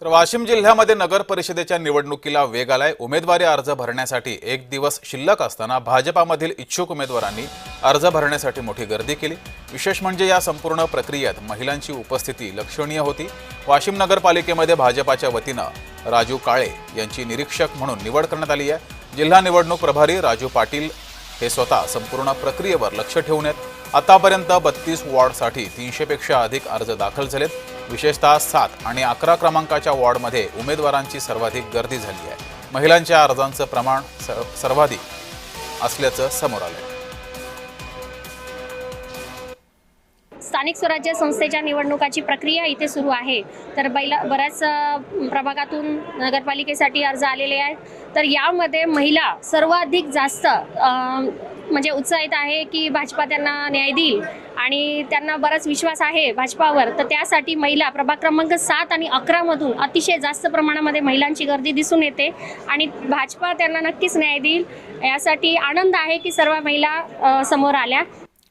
तर वाशिम जिल्ह्यामध्ये नगर परिषदेच्या निवडणुकीला वेग आलाय. उमेदवारी अर्ज भरण्यासाठी एक दिवस शिल्लक असताना भाजपामधील इच्छुक उमेदवारांनी अर्ज भरण्यासाठी मोठी गर्दी केली. विशेष म्हणजे या संपूर्ण प्रक्रियेत महिलांची उपस्थिती लक्षणीय होती. वाशिम नगरपालिकेमध्ये भाजपाच्या वतीनं राजू काळे यांची निरीक्षक म्हणून निवड करण्यात आली आहे. जिल्हा निवडणूक प्रभारी राजू पाटील हे स्वतः संपूर्ण प्रक्रियेवर लक्ष ठेवून आहेत. आतापर्यंत बत्तीस वॉर्डसाठी तीनशेपेक्षा अधिक अर्ज दाखल झालेत. विशेषतः सात आणि अकरा क्रमांकाच्या वॉर्डमध्ये उमेदवारांची सर्वाधिक गर्दी झाली आहे. महिलांच्या अर्जांचं प्रमाण स- सर्वाधिक असल्याचं समोर आलंय. स्थानिक स्वराज्य संस्थेच्या निवडणुकाची प्रक्रिया इथे सुरू आहे. तर बैला बऱ्याच प्रभागातून नगरपालिकेसाठी अर्ज आलेले आहेत. तर यामध्ये महिला सर्वाधिक जास्त म्हणजे उत्साहित आहे की भाजपा त्यांना न्याय देईल आणि त्यांना बराच विश्वास आहे भाजपावर. तर त्यासाठी महिला प्रभाग क्रमांक सात आणि अकरामधून अतिशय जास्त प्रमाणामध्ये महिलांची गर्दी दिसून येते आणि भाजपा त्यांना नक्कीच न्याय देईल. यासाठी आनंद आहे की सर्व महिला समोर आल्या.